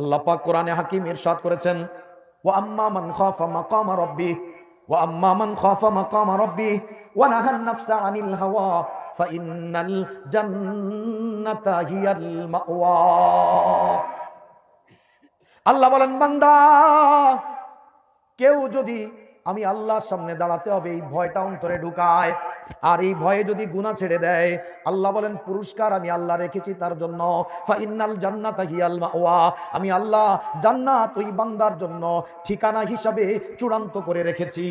আল্লাহ পাক কোরআনে হাকিম ইরশাদ করেছেন, ওয়া আম্মা মান খাফা মাকামা রাব্বি, ওয়া আম্মা মান খাফা মাকামা রাব্বি, ওয়া নাহান নাফসা আনিল হাওয়া ফাইন্নাল জান্নাতা হিয়াল মাওয়া। আল্লাহ বলেন, বান্দা, কেউ যদি আমি আল্লাহর সামনে দাঁড়াতে হবে, এই ভয়টা অন্তরে ঢুকায় আর এই ভয়ে যদি গুণা ছেড়ে দেয়, আল্লাহ বলেন, পুরস্কার আমি আল্লাহ রেখেছি তার জন্য। ফাইনাল জান্নাত আমি আল্লাহ জান্নাত ওই বান্দার জন্য ঠিকানা হিসাবে চূড়ান্ত করে রেখেছি।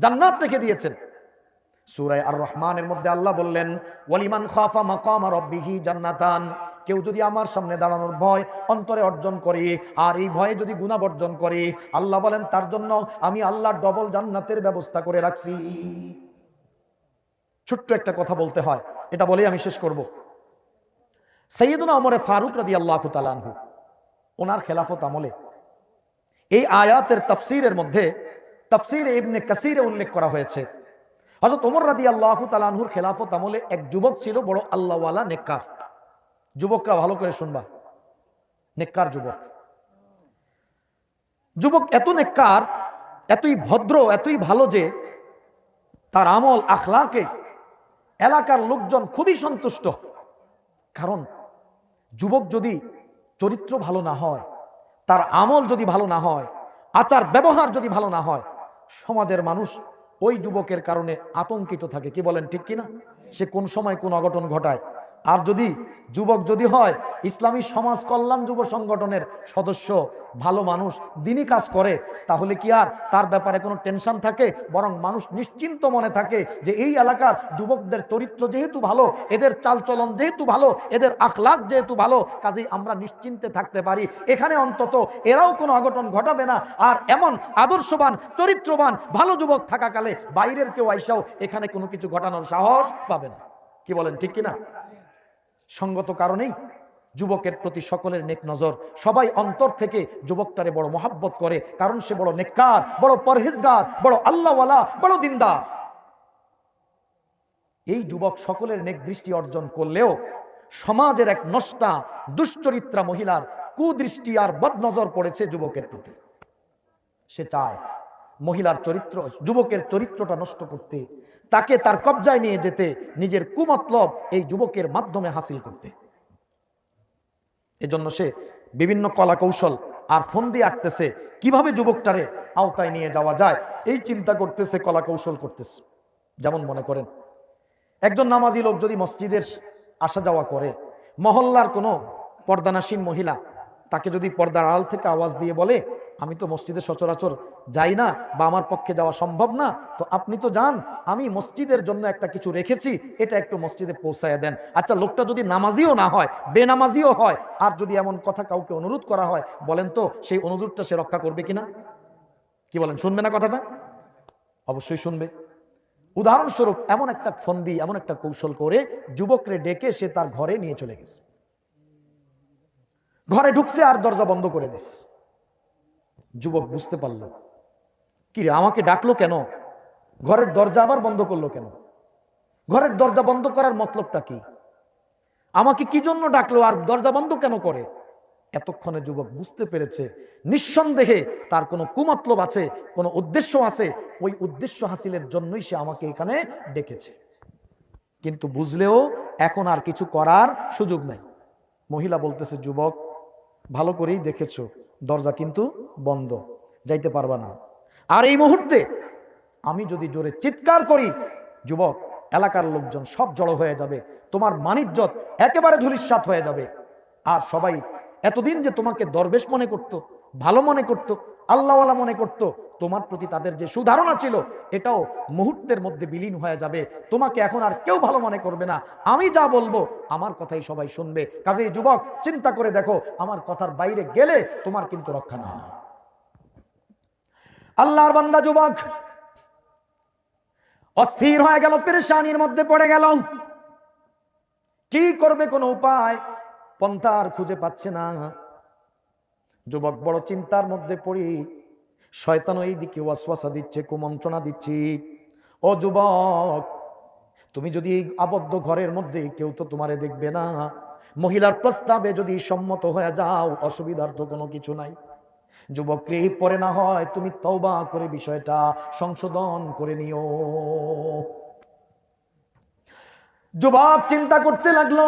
জান্নাত রেখে দিয়েছেন। সুরায় আর রহমানের মধ্যে আল্লাহ বললেন, ওয়ালিমান খাফা মাকামা রাব্বিহি জান্নাতান। কেউ যদি আমার সামনে দাঁড়ানোর ভয় অন্তরে অর্জন করে, আর এই ভয়ে যদি গুণা বর্জন করে, আল্লাহ বলেন, তার জন্য আমি আল্লাহ ডবল জান্নাতের ব্যবস্থা করে রাখছি। ছোট্ট একটা কথা বলতে হয়, এটা বলেই আমি শেষ করব। সৈয়দুনা আমরে ফারুক রাদি আল্লাহ তালানহু ওনার খেলাফত আমলে এই আয়াতের তফসিরের মধ্যে তফসির ইবনে কাসিরে উল্লেখ করা হয়েছে। হজরত ওমর রাদি আল্লাহ তালানহুর খেলাফত আমলে এক যুবক ছিল, বড় আল্লাহওয়ালা নেককার। যুবকরা ভালো করে শুনবা। নেককার যুবক। যুবক এত নেককার, এতই ভদ্র, এতই ভালো যে তার আমল আখলাকে এলাকার লোকজন খুবই সন্তুষ্ট। কারণ যুবক যদি চরিত্র ভালো না হয়, তার আমল যদি ভালো না হয়, আচার ব্যবহার যদি ভালো না হয়, সমাজের মানুষ ওই যুবকের কারণে আতঙ্কিত থাকে। কি বলেন ঠিক কিনা? সে কোন সময় কোন অঘটন ঘটায়? আর যদি যুবক যদি হয়, ইসলামী সমাজ কল্যাণ যুব সংগঠনের সদস্য, ভালো মানুষ, দিনই কাজ করে, তাহলে কি আর তার ব্যাপারে কোনো টেনশন থাকে? বরং মানুষ নিশ্চিন্ত মনে থাকে যে এই এলাকার যুবকদের চরিত্র যেহেতু ভালো, এদের চালচলন যেহেতু ভালো, এদের আখলাক যেহেতু ভালো, কাজেই আমরা নিশ্চিন্তে থাকতে পারি। এখানে অন্তত এরাও কোনো অঘটন ঘটাবে না। আর এমন আদর্শবান, চরিত্রবান, ভালো যুবক থাকাকালে বাইরের কেউ আইসাও এখানে কোনো কিছু ঘটানোর সাহস পাবে না। কি বলেন, ঠিক কিনা? সঙ্গত কারণেই যুবকের প্রতি সকলের নেক নজর। সবাই অন্তর থেকে যুবকটারে বড় মহাব্বত করে, কারণ সে বড় নেককার, বড় পরহেজগার, বড় আল্লাহওয়ালা, বড় দিনদার। এই যুবক সকলের নেক দৃষ্টি অর্জন করলেও সমাজের এক নষ্টা, দুশ্চরিত্রা মহিলার কুদৃষ্টি আর বদনজর পড়েছে যুবকের প্রতি। সে চায় মহিলার চরিত্র, যুবকের চরিত্রটা নষ্ট করতে তাকে তার কবজায় নিয়ে যেতে নিজের কুমতলব এই যুবকের মাধ্যমে হাসিল করতে। এজন্য সে বিভিন্ন কলা কৌশল আর ফোন দিয়ে আঁকতেছে। কীভাবে যুবকটারে আওতায় নিয়ে যাওয়া যায়, এই চিন্তা করতেছে কলা কৌশল করতেছে। যেমন মনে করেন, একজন নামাজি লোক যদি মসজিদের আসা যাওয়া করে, মহল্লার কোনো পর্দানাসীন মহিলা তাকে যদি পর্দার আড়াল থেকে আওয়াজ দিয়ে বলে আমি তো মসজিদে সচরাচর যাই না বা আমার পক্ষে যাওয়া সম্ভব না। তো আপনি তো যান, আমি মসজিদের জন্য একটা কিছু রেখেছি, এটা একটু মসজিদে পৌঁছায় দেন। আচ্ছা লোকটা যদি নামাজিও না হয়, বেনামাজিও হয়, আর যদি এমন কথা কাউকে অনুরোধ করা হয়, বলেন তো সেই অনুরোধটা সে রক্ষা করবে কিনা? কি বলেন, শুনবে না কথাটা? অবশ্যই শুনবে। উদাহরণস্বরূপ, এমন একটা ফন্দি, এমন একটা কৌশল করে যুবকরে ডেকে সে তার ঘরে নিয়ে চলে গেছে। ঘরে ঢুকছে আর দরজা বন্ধ করে দিস যুবক বুঝতে পারল। কি রে আমাকে ডাকলো কেন? ঘরের দরজা আবার বন্ধ করল কেন? ঘরের দরজা বন্ধ করার মতলবটা কি? আমাকে কি জন্য ডাকলো? আর দরজা বন্ধ কেন করে? এতক্ষণে যুবক বুঝতে পেরেছে, নিঃসন্দেহে তার কোনো কুমতলব আছে, কোনো উদ্দেশ্য আছে। ওই উদ্দেশ্য হাসিলের জন্যই সে আমাকে এখানে ডেকেছে। কিন্তু বুঝলেও এখন আর কিছু করার সুযোগ নাই। মহিলা বলতেছে, যুবক, ভালো করেই দেখেছ। দরজা কিন্তু বন্ধ, যাইতে পারবা না। আর এই মুহূর্তে আমি যদি জোরে চিৎকার করি, যুবক, এলাকার লোকজন সব জড়ো হয়ে যাবে, তোমার মানিজ্জত একেবারে ধুলিস্বাত হয়ে যাবে। আর সবাই এতদিন যে তোমাকে দরবেশ মনে করত, ভালো মনে করত, আল্লাহওয়ালা মনে করত তোমার প্রতি তাদের যে সুধারণা ছিল, এটাও মুহূর্তের মধ্যে বিলীন হয়ে যাবে। তোমাকে এখন আর কেউ ভালো মনে করবে না। আমি যা বলব, আমার কথাই সবাই শুনবে। কাজেই যুবক, চিন্তা করে দেখো, আমার কথার বাইরে গেলে তোমার কিন্তু রক্ষা না আল্লাহর বান্দা যুবক, অস্থির হয়ে গেল, পেরেশানির মধ্যে পড়ে গেল। কি করবে কোনো উপায়? পন্থা আর খুঁজে পাচ্ছে না। যুবক, বড় চিন্তার মধ্যে পড়ি। শয়তান এই দিকে ওয়াসওয়াসা দিচ্ছে, কুমন্ত্রণা দিচ্ছি। ও যুবক, তুমি যদি এই আবদ্ধ ঘরের মধ্যে কেউ তো তোমারে দেখবে না। মহিলার প্রস্তাবে যদি সম্মত হয়ে যাও, অসুবিধার তো কোনো কিছু নাই। যুবককে পরে না হয় তুমি তওবা করে বিষয়টা সংশোধন করে নিও। যুবক চিন্তা করতে লাগল।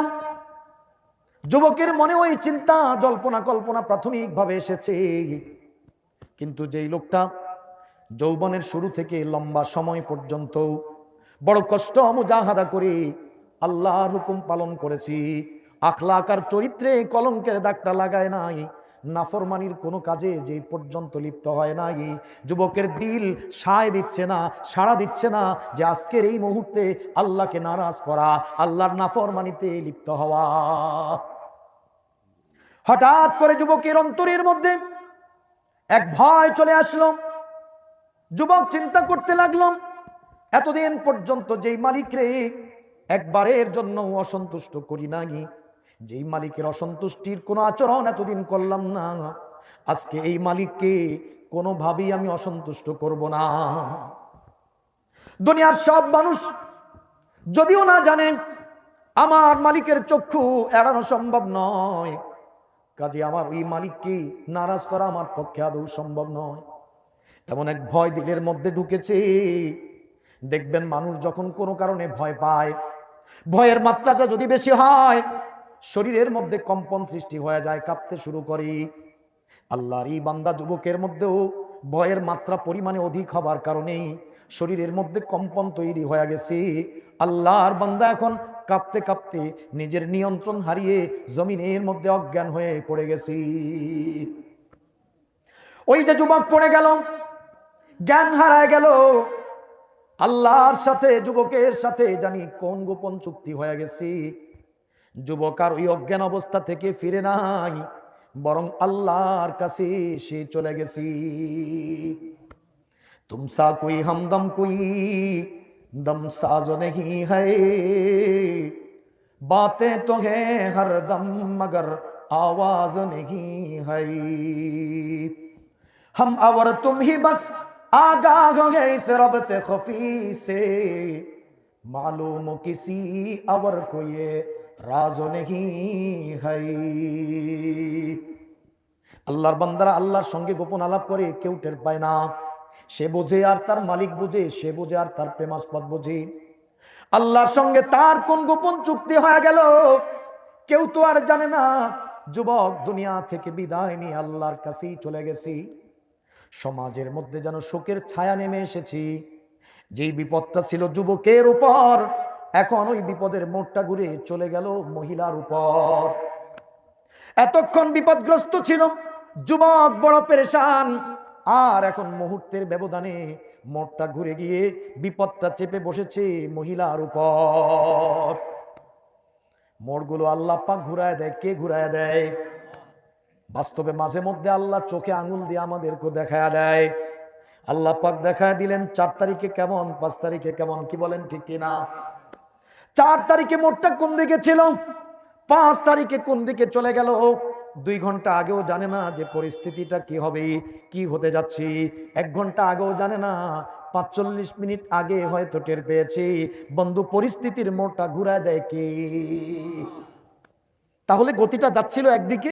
যুবকের মনে ওই চিন্তা, জল্পনা কল্পনা প্রাথমিকভাবে এসেছে। কিন্তু যেই লোকটা যৌবনের শুরু থেকে লম্বা সময় পর্যন্ত বড় কষ্ট মুজাহাদা করে আল্লাহর হুকুম পালন করেছি। আখলাকার চরিত্রে কলঙ্কের দাগটা লাগায় নাই। নাফরমানির কোনো কাজে যে পর্যন্ত লিপ্ত হয় নাই। যুবকের দিল সায় দিচ্ছে না, সাড়া দিচ্ছে না যে আজকের এই মুহূর্তে আল্লাহকে নারাজ করা, আল্লাহর নাফরমানিতে লিপ্ত হওয়া। হঠাৎ করে যুবকের অন্তরের মধ্যে এক ভয় চলে আসলো। যুবক চিন্তা করতে লাগল, এতদিন পর্যন্ত যেই মালিক রে একবারের জন্য অসন্তুষ্ট করি নাই, যেই মালিকের অসন্তুষ্টির কোনো আচরণ এতদিন করলাম না, আজকে এই মালিককে কোনোভাবেই আমি অসন্তুষ্ট করব না। দুনিয়ার সব মানুষ যদিও না জানে, আমার মালিকের চক্ষু এড়ানো সম্ভব নয়। কাজে আমার ওই মালিককে নারাজ করা আমার পক্ষে আদৌ সম্ভব নয়। এমন এক ভয় দিলের মধ্যে ঢুকেছে। দেখবেন মানুষ যখন কোনো কারণে ভয় পায়, ভয়ের মাত্রাটা যদি বেশি হয়, শরীরের মধ্যে কম্পন সৃষ্টি হয়ে যায়, কাঁপতে শুরু করে। আল্লাহর এই বান্দা যুবকের মধ্যেও ভয়ের মাত্রা পরিমাণে অধিক হবার কারণেই শরীরের মধ্যে কম্পন তৈরি হয়ে গেছে। আল্লাহর বান্দা এখন কাঁপতে কাঁপতে নিজের নিয়ন্ত্রণ হারিয়ে জমিনের মধ্যে অজ্ঞান হয়ে পড়ে গেছি। ওই যে যুবক পড়ে গেল, জ্ঞান হারায় গেল। আল্লাহর সাথে, যুবকের সাথে জানি কোন গোপন চুক্তি হয়ে গেছি। যুবক আর ওই অজ্ঞান অবস্থা থেকে ফিরে নাই, বরং আল্লাহর কাছে সে চলে গেছি। তুমসা কোই হামদম কোই দম সাজ नहीं है बातें तो है हर दम मगर आवाज नहीं है हम और तुम ही बस आगाह है इस रबत खफी से मालूम किसी और को ये राज नहीं है আল্লাহর বান্দারা আল্লাহর সঙ্গে গোপন আলাপ করে কেউ টের পায় না সে বোঝে আর তার মালিক বোঝে, সে বোঝে আর তার প্রেমাস্পদ বোঝে। আল্লাহর সঙ্গে তার কোন গোপন চুক্তি হয়ে গেল? কেউ তো আর জানে না। যুবক, দুনিয়া থেকে বিদায় নিয়ে আল্লাহর কাছেই চলে গেছি। সমাজের মধ্যে যেন শোকের ছায়া নেমে এসেছি। যেই বিপদটা ছিল যুবকের উপর, এখন ওই বিপদের মোড়টা ঘুরে চলে গেল মহিলার উপর। এতক্ষণ বিপদগ্রস্ত ছিল। যুবক, বড় পেরেশান। আর এখন মুহূর্তের ব্যবধানে মোড়টা ঘুরে গিয়ে বিপদটা চেপে বসেছে মহিলার উপর। মোড়গুলো আল্লাহ পাক ঘুরায় দেয়। কে ঘুরায় দেয়? বাস্তবে মাঝে মধ্যে আল্লাহ চোখে আঙুল দিয়ে আমাদেরকে দেখায় দেয়। আল্লাহ পাক দেখায় দিলেন, চার তারিখে কেমন, পাঁচ তারিখে কেমন, কি বলেন ঠিক কিনা? চার তারিখে মোটটা কোন দিকে ছিল? পাঁচ তারিখে কোন দিকে চলে গেল? দুই ঘণ্টা আগেও জানে না যে পরিস্থিতিটা কি হবে, কি হতে যাচ্ছি। এক ঘণ্টা আগেও জানে না, পাঁচচল্লিশ মিনিট আগে হয়তো টের পেয়েছি, বন্ধু পরিস্থিতির মোটা ঘুরা দেয় কি? তাহলে গতিটা যাচ্ছিল একদিকে।